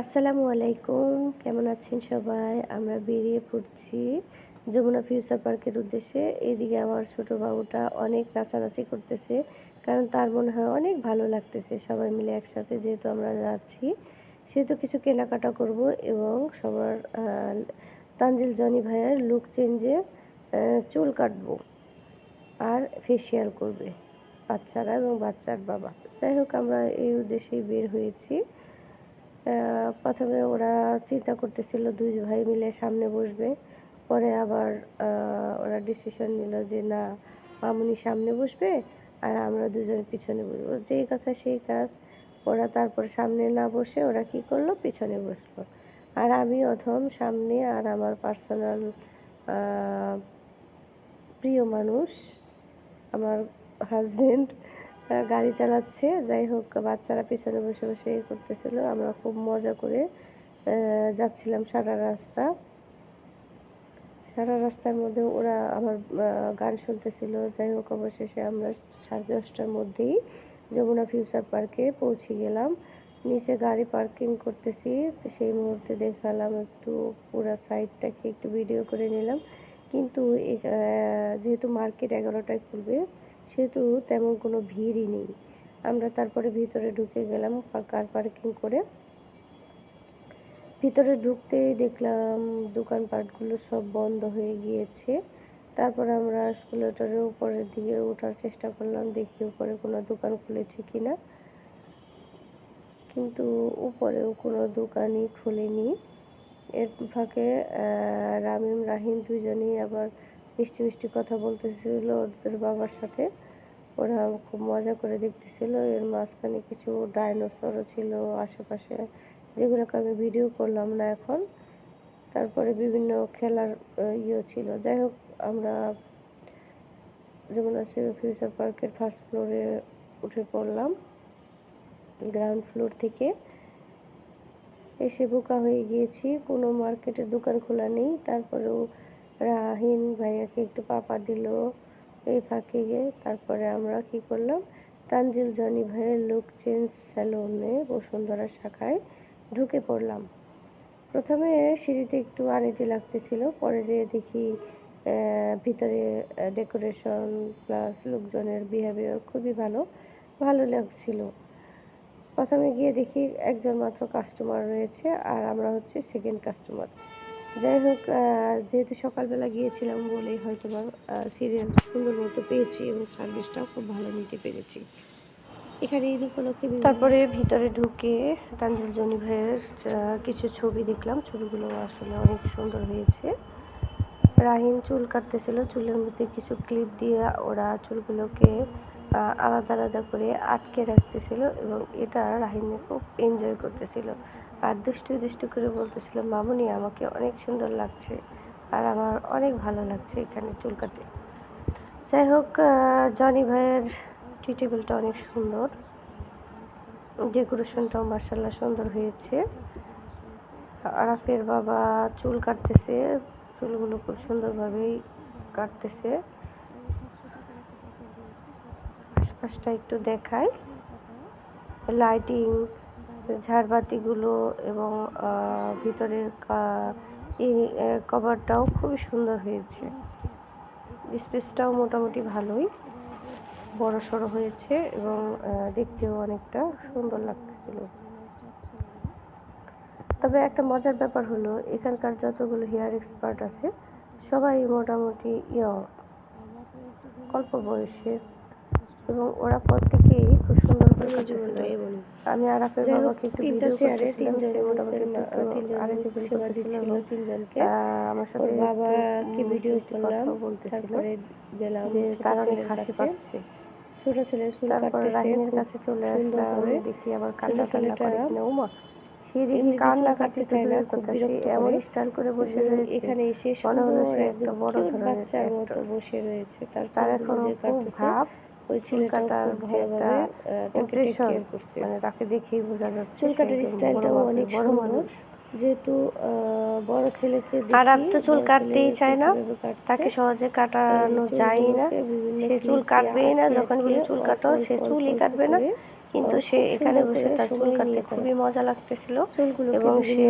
আসসালামু আলাইকুম। কেমন আছেন সবাই? আমরা বেরিয়ে পড়ছি যমুনা ফিউচার পার্কের উদ্দেশ্যে। এদিকে আমার ছোট বাবুটা অনেক নাচানাচি করতেছে, কারণ তার মনে হয় অনেক ভালো লাগতেছে সবাই মিলে একসাথে যেহেতু আমরা যাচ্ছি। সেহেতু কিছু কেনাকাটা করব এবং সবার তানজিল জনি ভাইয়ের লুক চেঞ্জে চুল কাটবো আর ফেসিয়াল করবে, বাচ্চারা এবং বাচ্চার বাবা। যাই হোক, আমরা এই উদ্দেশ্যেই বের হয়েছি। প্রথমে ওরা চিন্তা করতেছিল দুই ভাই মিলে সামনে বসবে। পরে আবার ওরা ডিসিশন নিল যে না, মামুনি সামনে বসবে আর আমরা দুজন পিছনে বসবো। যেই কথা সেই কাজ। ওরা তারপর সামনে না বসে ওরা কি করল? পিছনে বসল। আর আমি অধম সামনে আর আমার পার্সোনাল প্রিয় মানুষ, আমার হাজবেন্ড গাড়ি চালাচ্ছে। যাই হোক, বাচ্চারা পিছনে বসে বসে এই করতেছিল। আমরা খুব মজা করে যাচ্ছিলাম সারা রাস্তা। সারা রাস্তার মধ্যে ওরা আমার গান শুনতেছিল। যাই হোক, অবশেষে আমরা সাড়ে দশটার মধ্যেই যমুনা ফিউচার পার্কে পৌঁছে গেলাম। নিচে গাড়ি পার্কিং করতেছি। সেই মুহূর্তে দেখালাম একটু পুরো সাইডটাকে একটু ভিডিও করে নিলাম। কিন্তু যেহেতু মার্কেট এগারোটায় খুলবে সেহেতু তেমন কোনো ভিড়ই নেই। আমরা তারপরে ভিতরে ঢুকে গেলাম, কার পার্কিং করে। ভিতরে ঢুকতেই দেখলাম দোকানপাটগুলো সব বন্ধ হয়ে গিয়েছে। তারপর আমরা স্কুলেটারের উপরের দিকে ওঠার চেষ্টা করলাম, দেখি উপরে কোনো দোকান খুলেছে কি না কিন্তু উপরেও কোনো দোকানই খুলেনি। এর ফাঁকে রামিম, রাহিম দুজনেই আবার মিষ্টি মিষ্টি কথা বলতেছিল ওদের বাবার সাথে। ওরা খুব মজা করে দেখতেছিল। এর মাঝখানে কিছু ডাইনোসরও ছিল আশেপাশে, যেগুলোকে আমি ভিডিও করলাম না এখন। তারপরে বিভিন্ন খেলার ইয়ে ছিল। যাই হোক, আমরা যেমন আছে ফিউচার পার্কের ফার্স্ট ফ্লোরে উঠে পড়লাম গ্রাউন্ড ফ্লোর থেকে। এসে বোকা হয়ে গিয়েছি। কোনো মার্কেটের দোকান খোলা নেই। তারপরেও রাহিন ভাইয়াকে একটু পাপা দিল এই ফাঁকে গিয়ে। তারপরে আমরা কি করলাম? তানজিল, জনি ভাইয়ের লুক চেঞ্জ স্যালনে বসুন্ধরা শাখায় ঢুকে পড়লাম। প্রথমে সিঁড়িতে একটু আনেজি লাগতেছিল, পরে যেয়ে দেখি ভিতরে ডেকোরেশন প্লাস লোকজনের বিহেভিয়ার খুবই ভালো ভালো লাগছিল। প্রথমে গিয়ে দেখি একজন মাত্র কাস্টমার রয়েছে, আর আমরা হচ্ছে সেকেন্ড কাস্টমার যাই হোক যেহেতু সকালবেলা গিয়েছিলাম বলেই হয়তো বা সিরিয়াল সুন্দর মতো পেয়েছি এবং সার্ভিসটাও খুব ভালো নিতে পেরেছি। এখানে ঈদ উপলক্ষে তারপরে ভিতরে ঢুকে তানজিল জনি ভাইয়ের কিছু ছবি দেখলাম। ছবিগুলো আসলে অনেক সুন্দর হয়েছে। রাহিন চুল কাটতেছিল, চুলের মধ্যে কিছু ক্লিপ দিয়ে ওরা চুলগুলোকে আলাদা আলাদা করে আটকে রাখতেছিল এবং এটা রাহিনে খুব এনজয় করতেছিল। আর দুষ্টু দুষ্টু করে বলতেছিল, মামুনি, আমাকে অনেক সুন্দর লাগছে আর আমার অনেক ভালো লাগছে এখানে চুল কাটে। যাই হোক জনি ভাইয়ের টি টেবিলটা অনেক সুন্দর। ডেকোরেশনটাও মার্শাল্লাহ সুন্দর হয়েছে। আরাফের বাবা চুল কাটতেছে, চুলগুলো খুব সুন্দরভাবেই কাটতেছে। আশপাশটা একটু দেখাই। লাইটিং ঝাড়বাতিগুলো এবং ভিতরের কভারটাও খুবই সুন্দর হয়েছে। স্পেসটাও মোটামুটি ভালোই। বড় সড়ো হয়েছে এবং দেখতেও অনেকটা সুন্দর লাগতেছিল তবে একটা মজার ব্যাপার হলো, এখানকার যতগুলো হেয়ার এক্সপার্ট আছে, সবাই মোটামুটি ইয়ং অল্প বয়সের এবং ওরা প্রত্যেকেই খুব সুন্দর করে। আমি আর হোক, বাবাকে একটু ভিডিও করতেছিলাম, সে মোটামুটি একটু আরেকটু সেবা করতেছিল আমার সাথে একটু বাবাকে ভিডিও করলাম? তারপরে গেলাম যে তার অনেক হাসি পাচ্ছে। ছোট ছেলে চুল তারপর রাহিনের কাছে চলে আসলাম দেখি আবার কান্না কান্না করে কিনা। উমা সে কান্না কাটতে না, এমন করে। স্টাইল করে বসে রয়েছে। এখানে এসে সুন্দর একটা বড় বাচ্চার মতো বসে রয়েছে তার খুব ভাব ওই ছেলেটাও খুব ভালোভাবে তাকে করছে। মানে তাকে দেখেই বোঝা যাচ্ছে চুল কাটার স্টাইলটাও অনেক বড় সুন্দর। মানুষ। যেহেতু বড় ছেলেকে আর তো চুল কাটতেই চায় না, তাকে সহজে কাটানো যায় না। সে চুল কাটবেই না যখন বলি চুল কাটো সে চুলই কাটবে না। কিন্তু সে এখানে বসে তার চুল কাটতে খুবই মজা লাগতেছিল। এবং সে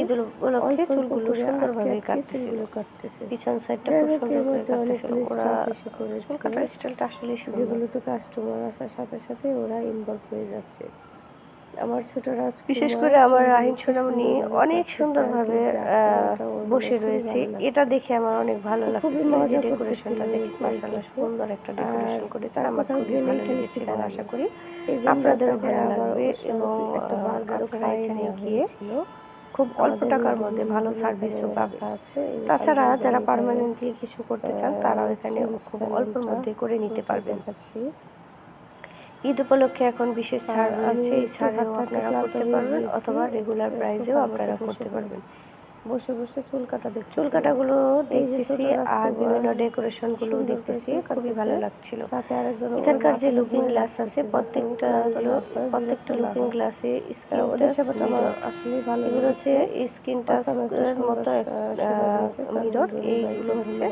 ঈদ উপলক্ষে চুলগুলো সুন্দরভাবে কাটতেছিল। কাটতেছে। পিছন সাইডটা খুব সুন্দর করে কাটতেছিল। ওরা চুল কাটার স্টাইলটা আসলে সুন্দর। যেগুলো তো কাস্টমার আসার সাথে সাথে ওরা ইনভলভ হয়ে যাচ্ছে। আমার ছোট বিশেষ করে আমার কি সোনামণি অনেক সুন্দরভাবে বসে রয়েছে। এটা দেখে আমার অনেক ভালো লাগছে যে ডেকোরেশনটা দেখে মাশাআল্লাহ সুন্দর একটা ডেকোরেশন করেছে। আমার খুবই ভালো লেগেছে আশা করি। আপনাদেরও ভালো লাগবে। এবং আপনারা এখানে গিয়ে খুব অল্প টাকার মধ্যে ভালো সার্ভিসও পাবে। আছে, তাছাড়া যারা পার্মানেন্টলি কিছু করতে চান তারাও এখানে খুব অল্পের মধ্যে করে নিতে পারবেন। ঈদ উপলক্ষে এখন বিশেষ ছাড় আছে এই ছাড়েও আপনারা করতে পারবেন অথবা রেগুলার প্রাইজেও প্রাইসেও আপনারা করতে পারবেন। বসে বসে চুল কাটা দেখতে চুল কাটাগুলো এই যে দেখতেছি আর বিভিন্ন ডেকোরেশনগুলো দেখতেছি খুবই ভালো লাগছিল। সাথে আরেকজন এখানকার যে লুকিং গ্লাস আছে প্রত্যেকটা গুলো প্রত্যেকটা লুকিং গ্লাসে মিরর আসলেই ভালো এগুলো হচ্ছে একটা টাচের মতো মিরর এইগুলো হচ্ছে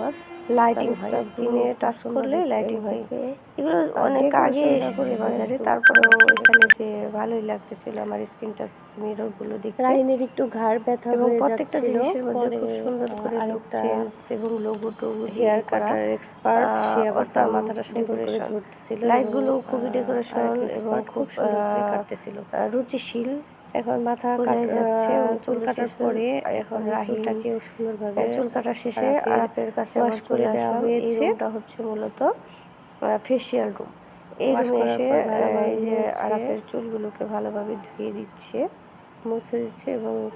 লাইটিং স্কিনে টাচ করলে লাইটিং হয়। এগুলো অনেক আগে এসেছে বাজারে তারপরেও এখানে যে ভালোই লাগতেছিল আমার স্কিন টাচ মিররগুলো দেখতে। রাহিনের একটু ঘাড় ব্যথা এবং হয়ে প্রত্যেকটা সুন্দর চেঞ্জ এবং লোগো টোগো হেয়ার কাটার এক্সপার্ট সে আবার তার মাথাটা সুন্দর করে। ধরতেছিল লাইটগুলো খুবই ডেকোরেশন এবং খুব সুন্দর কাটতেছিল। রুচিশীল। এখন মাথা কাট- যাচ্ছে চুল কাটার পরে এখন রাহিন চুলটাকে সুন্দরভাবে চুল কাটা শেষে আরাফের কাছে আবার করে দেওয়া হয়েছে। রুমটা হচ্ছে মূলত ফেসিয়াল রুম এই রুমে এসে এই যে আরাফের চুলগুলোকে ভালোভাবে ধুয়ে দিচ্ছে। মুছে দিচ্ছে এবং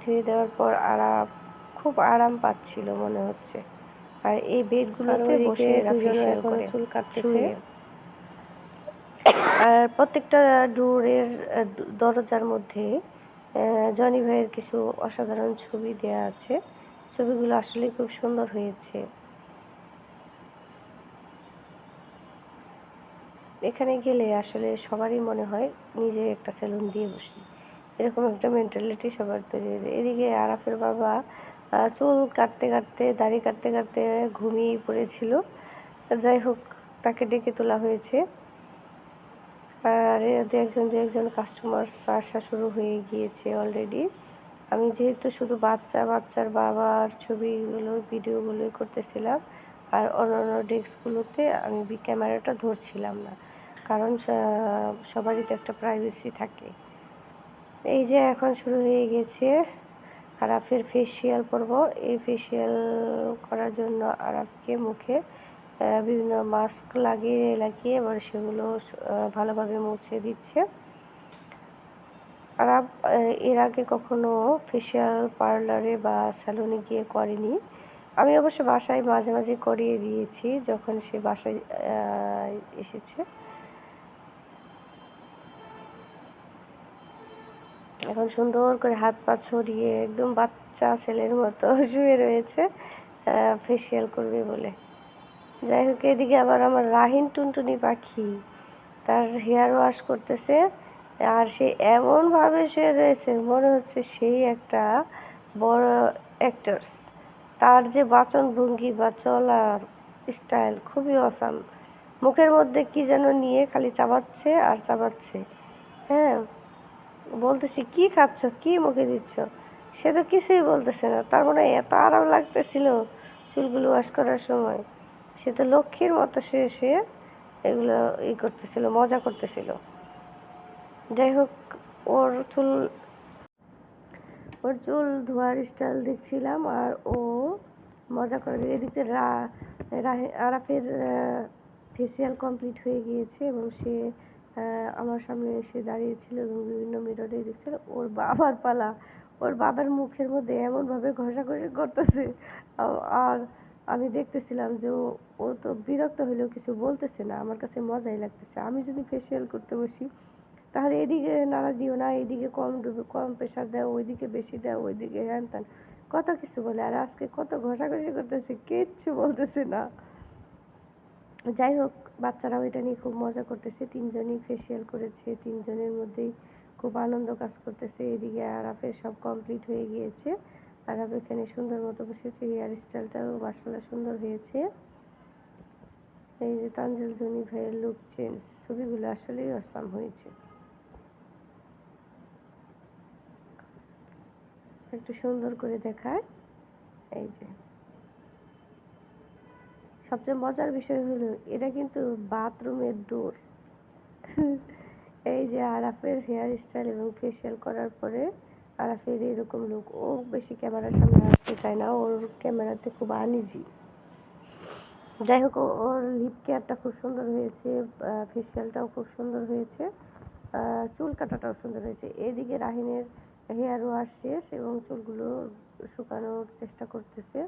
ধুয়ে দেওয়ার পর আরাম খুব আরাম পাচ্ছিল মনে হচ্ছে। আর এই বেডগুলোতে বসে এরা করে। চুল কাটতেছে। আর প্রত্যেকটা ডোরের দরজার মধ্যে জনি ভাইয়ের কিছু অসাধারণ ছবি দেয়া আছে। ছবিগুলো আসলে খুব সুন্দর হয়েছে। এখানে গেলে আসলে সবারই মনে হয় নিজে একটা সেলুন দিয়ে বসি। এরকম একটা মেন্টালিটি সবার তৈরি হয়েছে। এদিকে আরাফের বাবা চুল কাটতে কাটতে, দাড়ি কাটতে কাটতে ঘুমিয়ে পড়েছিল। যাই হোক, তাকে ডেকে তোলা হয়েছে। আর, দু একজন দু একজন কাস্টমার আসা শুরু হয়ে গিয়েছে অলরেডি আমি যেহেতু শুধু বাচ্চা, বাচ্চার বাবার ছবিগুলো, ভিডিওগুলোই করতেছিলাম, আর অন্যান্য ডেস্কগুলোতে আমি ক্যামেরাটা ধরছিলাম না। কারণ সবারই তো একটা প্রাইভেসি থাকে। এই যে এখন শুরু হয়ে গেছে আরাফের ফেসিয়াল করব এই ফেসিয়াল করার জন্য আরাফকে মুখে বিভিন্ন মাস্ক লাগিয়ে লাগিয়ে এবার সেগুলো ভালোভাবে মুছে দিচ্ছে। আরাফ এর আগে কখনো ফেসিয়াল পার্লারে বা স্যালুনে গিয়ে করেনি। আমি অবশ্য বাসায় মাঝে মাঝে করিয়ে দিয়েছি যখন সে বাসায় এসেছে। এখন সুন্দর করে হাত পা ছড়িয়ে একদম বাচ্চা ছেলের মতো শুয়ে রয়েছে ফেসিয়াল করবে বলে। যাই হোক, এদিকে আবার আমার রাহিন টুনটুনি পাখি, তার হেয়ার ওয়াশ করতেছে, আর সে এমনভাবে শুয়ে রয়েছে, মনে হচ্ছে সেই একটা বড় অ্যাক্টার্স তার যে বাচন ভঙ্গি বা চলার স্টাইল খুবই অসাম মুখের মধ্যে কি যেন নিয়ে খালি চাবাচ্ছে আর চাবাচ্ছে। বলতেছি, কি খাচ্ছ? কি মুখে দিচ্ছ? সে তো কিছুই বলতেছে না। তার মানে এত আরাম লাগতেছিল চুলগুলো ওয়াশ করার সময়। সে তো লক্ষ্মীর মতো শুয়ে শুয়ে এগুলো ই করতেছিল, মজা করতেছিল। যাই হোক, ওর চুল ওর চুল ধোয়ার স্টাইল দেখছিলাম আর ও মজা করে এদিকে রা আরাফের ফেসিয়াল কমপ্লিট হয়ে গিয়েছে এবং সে আমার সামনে এসে দাঁড়িয়েছিল এবং বিভিন্ন মিররে দেখছিল। ওর বাবার পালা, ওর বাবার মুখের মধ্যে এমনভাবে ঘষাঘষি করতেছে। আর আমি দেখতেছিলাম যে ও তো বিরক্ত হলেও কিছু বলতেছে না, আমার কাছে মজাই লাগতেছে। আমি যদি ফেসিয়াল করতে বসি, তাহলে এদিকে নাড়া দিও না, এদিকে কম ডুবে, কম প্রেশার দাও, ওইদিকে বেশি দাও, ওইদিকে হ্যান ত্যান। কত কিছু বলে, আর আজকে কত ঘষাঘষি করতেছে, কিচ্ছু বলতেছে না। যাই হোক, বাচ্চারাও এটা নিয়ে খুব মজা করতেছে। তিনজনই ফেসিয়াল করেছে, তিনজনের মধ্যেই খুব আনন্দ কাজ করতেছে। এদিকে আরাফের সব কমপ্লিট হয়ে গিয়েছে। আরাফ এখানে সুন্দর মতো বসেছে হেয়ার স্টাইলটাও মার্শাল্লাহ সুন্দর হয়েছে। এই যে তানজিল জনি ভাইয়ের লুক চেঞ্জ ছবিগুলো আসলেই অসাম হয়েছে। একটু সুন্দর করে দেখায়। এই যে। সবচেয়ে মজার বিষয় হলো, এটা কিন্তু বাথরুমের ডোর এই যে আরাফের হেয়ার স্টাইল এবং ফেসিয়াল করার পরে আরাফের এরকম লুক ও বেশি ক্যামেরার সামনে আসতে চায় না, ওর ক্যামেরাতে খুব আনিজি যাই হোক ওর লিপ কেয়ারটা খুব সুন্দর হয়েছে ফেসিয়ালটাও খুব সুন্দর হয়েছে চুল কাটাটাও সুন্দর হয়েছে। এদিকে রাহিনের হেয়ার ওয়াশ শেষ এবং চুলগুলো শুকানোর চেষ্টা করতেছে।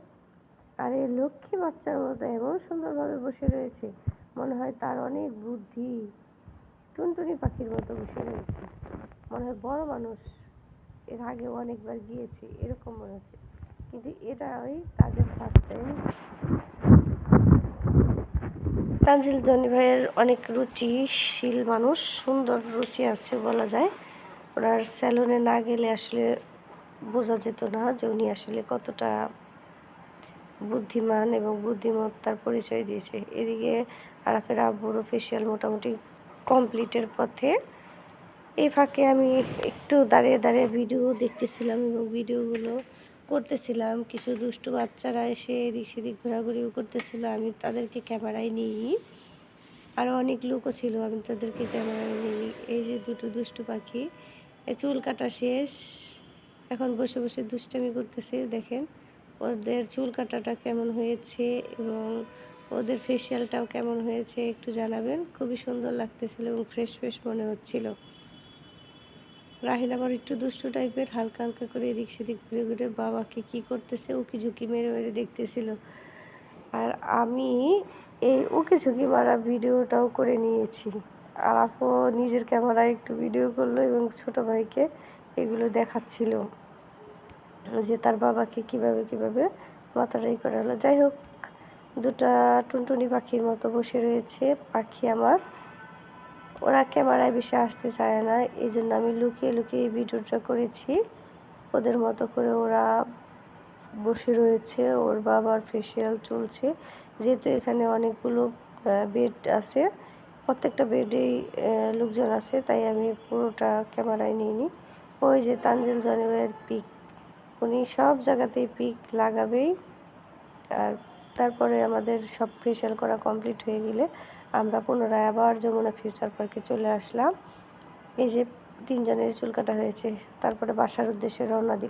আর এই লক্ষ্মী বাচ্চার মতো এমন সুন্দরভাবে বসে রয়েছে, মনে হয় তার অনেক বুদ্ধি। টুনটুনি পাখির মতো বসে রয়েছে। মনে হয় বড় মানুষ, এর আগে অনেকবার গিয়েছে, এরকম মনে হচ্ছে। কিন্তু এটা ওই তাদের ফার্স্ট টাইম তানজিল জনি ভাইয়ের অনেক রুচিশীল মানুষ, সুন্দর রুচি আছে বলা যায়। ওনার স্যালনে না গেলে আসলে বোঝা যেত না যে উনি আসলে কতটা বুদ্ধিমান এবং বুদ্ধিমত্তার পরিচয় দিয়েছে। এদিকে আরাফের আব্বুরও ফেসিয়াল মোটামুটি কমপ্লিটের পথে। এই ফাঁকে আমি একটু দাঁড়িয়ে দাঁড়িয়ে ভিডিও দেখতেছিলাম এবং ভিডিওগুলো করতেছিলাম। কিছু দুষ্টু বাচ্চারা এসে এদিক সেদিক ঘোরাঘুরিও করতেছিল। আমি তাদেরকে ক্যামেরায় নিই। আরও অনেক লোকও ছিল, আমি তাদেরকে ক্যামেরায় নিই। এই যে দুটো দুষ্টু পাখি চুল কাটা শেষ। এখন বসে বসে দুষ্টামি করতেছে, দেখেন। ওদের চুল কাটাটা কেমন হয়েছে এবং ওদের ফেসিয়ালটাও কেমন হয়েছে একটু জানাবেন। খুবই সুন্দর লাগতেছিল এবং ফ্রেশ ফ্রেশ মনে হচ্ছিল। রাহিল আবার একটু দুষ্টু টাইপের হালকা হালকা করে এদিক সেদিক ঘুরে ঘুরে বাবাকে কি করতেছে, উকি ঝুঁকি মেরে মেরে দেখতেছিল। আর আমি এই উকি ঝুঁকি মারা ভিডিওটাও করে নিয়েছি। আর আপু নিজের ক্যামেরায় একটু ভিডিও করল এবং ছোট ভাইকে এগুলো দেখাচ্ছিল। যে তার বাবাকে কীভাবে কীভাবে মাথাটাই করা হলো। যাই হোক, দুটা টুনটুনি পাখির মতো বসে রয়েছে। পাখি আমার, ওরা ক্যামেরায় বেশি আসতে চায় না এই জন্য আমি লুকিয়ে লুকিয়ে এই ভিডিওটা করেছি। ওদের মতো করে ওরা বসে রয়েছে, ওর বাবার ফেসিয়াল চলছে। যেহেতু এখানে অনেকগুলো বেড আছে, প্রত্যেকটা বেডেই লোকজন আছে, তাই আমি পুরোটা ক্যামেরায় নিইনি। ওই যে তানজিল জনিবের পিক উনি সব জায়গাতেই পিক লাগাবেই। আর তারপরে আমাদের সব ফেশিয়াল করা কমপ্লিট হয়ে গেলে আমরা পুনরায় আবার যমুনা ফিউচার পার্কে চলে আসলাম। এই যে তিনজনের চুল কাটা হয়েছে, তারপরে বাসার উদ্দেশ্যে রওনা দিল